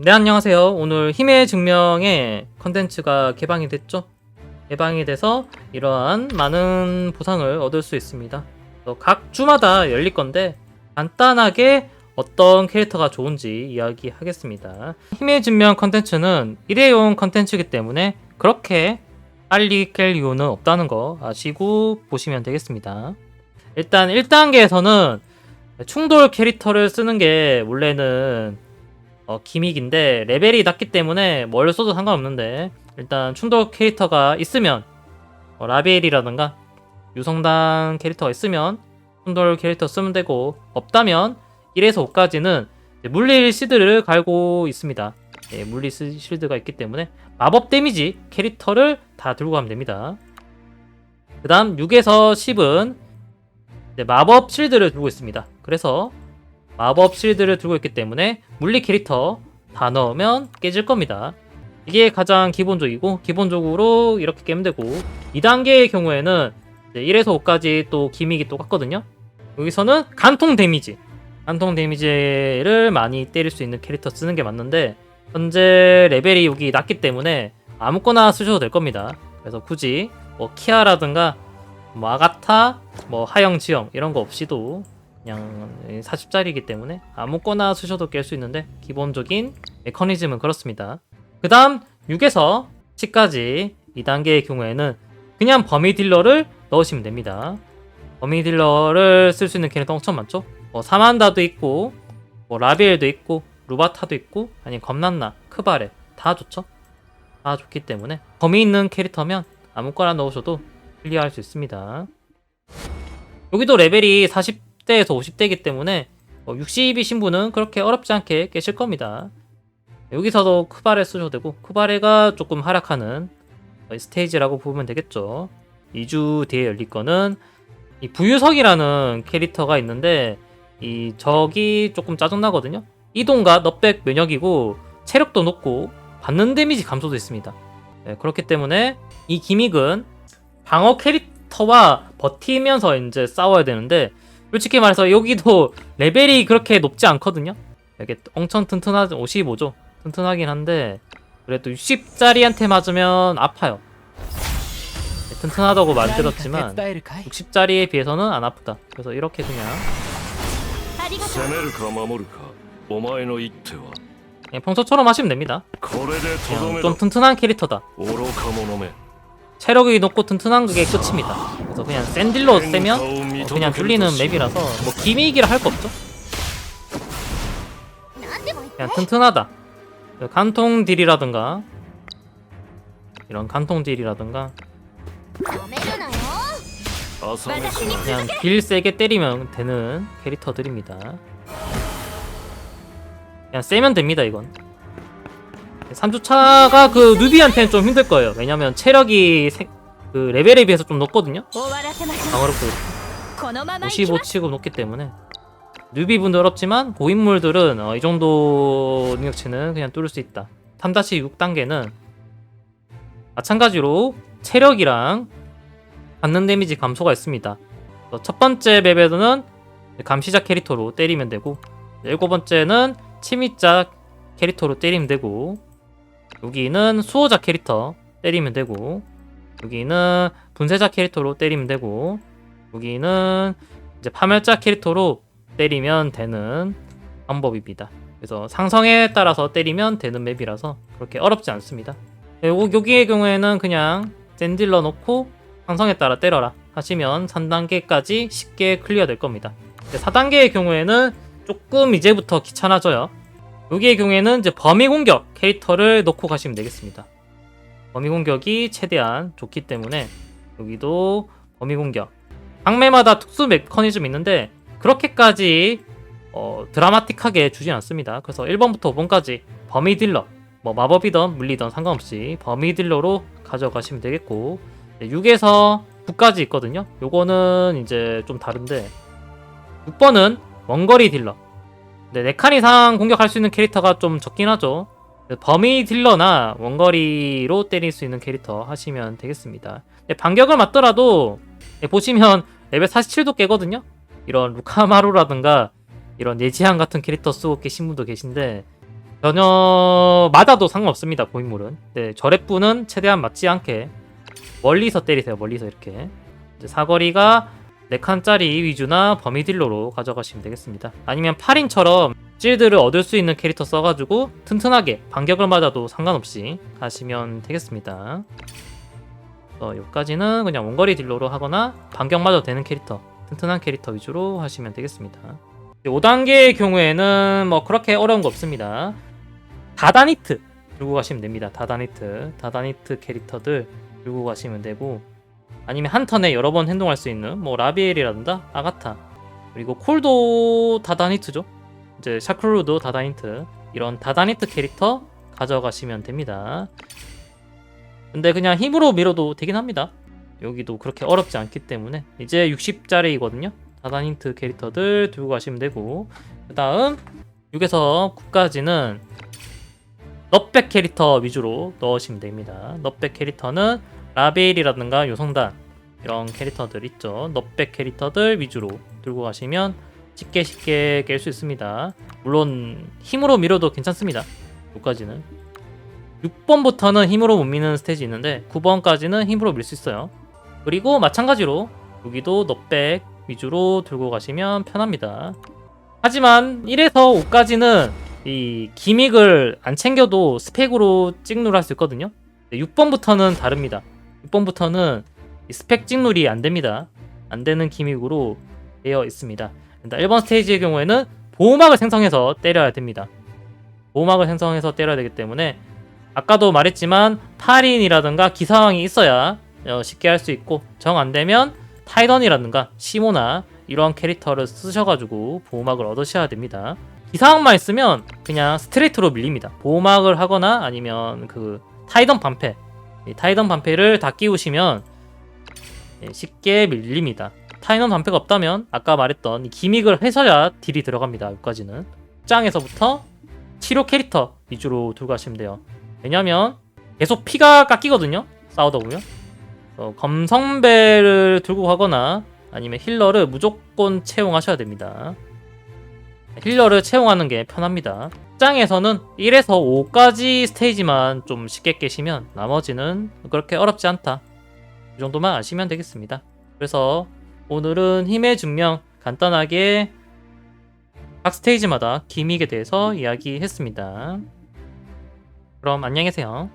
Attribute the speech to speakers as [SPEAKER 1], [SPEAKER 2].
[SPEAKER 1] 네 안녕하세요. 오늘 힘의 증명의 컨텐츠가 개방이 됐죠? 개방이 돼서 이러한 많은 보상을 얻을 수 있습니다. 각 주마다 열릴 건데 간단하게 어떤 캐릭터가 좋은지 이야기하겠습니다. 힘의 증명 컨텐츠는 일회용 컨텐츠이기 때문에 그렇게 빨리 깰 이유는 없다는 거 아시고 보시면 되겠습니다. 일단 1단계에서는 충돌 캐릭터를 쓰는 게 원래는 어, 기믹인데 레벨이 낮기 때문에 뭘 써도 상관없는데 일단 충돌 캐릭터가 있으면 어, 라벨이라든가 유성단 캐릭터가 있으면 충돌 캐릭터 쓰면 되고 없다면 1에서 5까지는 물릴 시드를 갈고 있습니다. 예, 물리 시- 실드가 있기 때문에 마법 데미지 캐릭터를 다 들고 가면 됩니다. 그 다음 6에서 10은 마법 실드를 들고 있습니다. 그래서 마법 실드를 들고 있기 때문에 물리 캐릭터 다 넣으면 깨질 겁니다. 이게 가장 기본적이고 기본적으로 이렇게 깨면 되고 2단계의 경우에는 이제 1에서 5까지 또 기믹이 똑같거든요. 여기서는 간통 데미지 간통 데미지를 많이 때릴 수 있는 캐릭터 쓰는 게 맞는데 현재 레벨이 여기 낮기 때문에 아무거나 쓰셔도 될 겁니다. 그래서 굳이 뭐 키아라든가 뭐 아가타, 뭐 하영 지형 이런 거 없이도 그냥 40짜리이기 때문에 아무거나 쓰셔도 깰 수 있는데 기본적인 메커니즘은 그렇습니다. 그 다음 6에서 10까지 2단계의 경우에는 그냥 범위 딜러를 넣으시면 됩니다. 범위 딜러를 쓸 수 있는 캐릭터 엄청 많죠? 뭐 사만다도 있고 뭐 라비엘도 있고 루바타도 있고 아니 검난나, 크바레 다 좋죠? 다 좋기 때문에 범위 있는 캐릭터면 아무거나 넣으셔도 클리어할 수 있습니다. 여기도 레벨이 40 대에서 50대이기 때문에 60이 신 분은 그렇게 어렵지 않게 깨실 겁니다. 여기서도 크바레 쓰셔도 되고 크바레가 조금 하락하는 스테이지라고 보면 되겠죠. 2주 뒤에 열릴 거는 이 부유석이라는 캐릭터가 있는데 이 적이 조금 짜증나거든요. 이동과 넛백 면역이고 체력도 높고 받는 데미지 감소도 있습니다. 네, 그렇기 때문에 이 기믹은 방어 캐릭터와 버티면서 이제 싸워야 되는데 솔직히 말해서 여기도 레벨이 그렇게 높지 않거든요? 이게 엄청 튼튼하죠. 55죠. 튼튼하긴 한데 그래도 60짜리한테 맞으면 아파요. 네, 튼튼하다고 만들었지만 60짜리에 비해서는 안 아프다. 그래서 이렇게 그냥 그냥 평소처럼 하시면 됩니다. 좀 튼튼한 캐릭터다. 체력이 높고 튼튼한 그게 끝입니다. 그래서 그냥 센딜로 세면 뭐 그냥 뚫리는 맵이라서 뭐 기믹이라 할 거 없죠. 그냥 튼튼하다. 그 간통 딜이라든가 이런 간통 딜이라든가 그냥 딜 세게 때리면 되는 캐릭터들입니다. 그냥 세면 됩니다 이건. 3주차가 그 누비한테는 좀 힘들 거예요. 왜냐면 체력이 세, 그 레벨에 비해서 좀 높거든요. 방어력도
[SPEAKER 2] 55ます
[SPEAKER 1] 치고 높기 때문에 뉴비분들 어렵지만 고인물들은 어, 이 정도 능력치는 그냥 뚫을 수 있다. 3-6단계는 마찬가지로 체력이랑 받는 데미지 감소가 있습니다. 그래서 첫 번째 맵에서는 감시자 캐릭터로 때리면 되고 일곱 번째는 침입자 캐릭터로 때리면 되고 여기는 수호자 캐릭터 때리면 되고 여기는 분쇄자 캐릭터로 때리면 되고 여기는 이제 파멸자 캐릭터로 때리면 되는 방법입니다. 그래서 상성에 따라서 때리면 되는 맵이라서 그렇게 어렵지 않습니다. 요, 여기의 경우에는 그냥 샌딜러 놓고 상성에 따라 때려라 하시면 3단계까지 쉽게 클리어 될 겁니다. 4단계의 경우에는 조금 이제부터 귀찮아져요. 여기의 경우에는 이제 범위 공격 캐릭터를 놓고 가시면 되겠습니다. 범위 공격이 최대한 좋기 때문에 여기도 범위 공격 방매마다 특수 메커니즘이 있는데 그렇게까지 어, 드라마틱하게 주진 않습니다. 그래서 1번부터 5번까지 범위 딜러 뭐 마법이든 물리든 상관없이 범위 딜러로 가져가시면 되겠고 6에서 9까지 있거든요. 요거는 이제 좀 다른데 6번은 원거리 딜러 근데 4칸 이상 공격할 수 있는 캐릭터가 좀 적긴 하죠. 범위 딜러나 원거리로 때릴 수 있는 캐릭터 하시면 되겠습니다. 근데 반격을 맞더라도 예, 보시면 레벨 47도 깨거든요. 이런 루카마루라든가 이런 예지한 같은 캐릭터 쓰고 계신 분도 계신데 전혀 맞아도 상관없습니다 고인물은. 네, 저랩분은 최대한 맞지 않게 멀리서 때리세요 멀리서 이렇게. 이제 사거리가 4칸짜리 위주나 범위딜로로 가져가시면 되겠습니다. 아니면 8인처럼 실드를 얻을 수 있는 캐릭터 써가지고 튼튼하게 반격을 맞아도 상관없이 가시면 되겠습니다 어, 여기까지는 그냥 원거리 딜로로 하거나 맞아도 되는 캐릭터 튼튼한 캐릭터 위주로 하시면 되겠습니다 5단계의 경우에는 뭐 그렇게 어려운 거 없습니다 다다니트 들고 가시면 됩니다. 다다니트, 다다니트 캐릭터들 들고 가시면 되고 아니면 한 턴에 여러 번 행동할 수 있는 뭐 라비엘이라든가 아가타 그리고 콜도 다다니트죠. 이제 샤크루도 다다니트 이런 다다니트 캐릭터 가져가시면 됩니다. 근데 그냥 힘으로 밀어도 되긴 합니다. 여기도 그렇게 어렵지 않기 때문에 이제 60짜리이거든요. 다다니트 캐릭터들 들고 가시면 되고 그 다음 6에서 9까지는 넛백 캐릭터 위주로 넣으시면 됩니다. 넛백 캐릭터는 라벨이라든가 요성단 이런 캐릭터들 있죠. 넛백 캐릭터들 위주로 들고 가시면 쉽게 쉽게 깰 수 있습니다. 물론 힘으로 밀어도 괜찮습니다. 여기까지는 6번부터는 힘으로 못 미는 스테이지 있는데 9번까지는 힘으로 밀 수 있어요. 그리고 마찬가지로 여기도 넛백 위주로 들고 가시면 편합니다. 하지만 1에서 5까지는 이 기믹을 안 챙겨도 스펙으로 찍누를 할수 있거든요. 6번부터는 다릅니다. 6번부터는 이 스펙 찍누리 안 됩니다. 안 되는 기믹으로 되어 있습니다. 일단 1번 스테이지의 경우에는 보호막을 생성해서 때려야 됩니다. 보호막을 생성해서 때려야 되기 때문에 아까도 말했지만 8인이라든가 기사왕이 있어야 어, 쉽게 할 수 있고 정 안 되면 타이던이라든가 시모나 이러한 캐릭터를 쓰셔가지고 보호막을 얻으셔야 됩니다. 기사항만 있으면 그냥 스트레이트로 밀립니다. 보호막을 하거나 아니면 그 타이던 반패, 이 타이던 반패를 다 끼우시면 예, 쉽게 밀립니다. 타이던 반패가 없다면 아까 말했던 이 기믹을 해서야 딜이 들어갑니다. 여기까지는 장에서부터 치료 캐릭터 위주로 들고 가시면 돼요. 왜냐면 계속 피가 깎이거든요. 싸우다 보면 어, 검성배를 들고 가거나 아니면 힐러를 무조건 채용하셔야 됩니다. 힐러를 채용하는 게 편합니다. 장에서는 1에서 5까지 스테이지만 좀 쉽게 깨시면 나머지는 그렇게 어렵지 않다. 이 정도만 아시면 되겠습니다. 그래서 오늘은 힘의 증명 간단하게 각 스테이지마다 기믹에 대해서 이야기했습니다. 그럼 안녕히 계세요.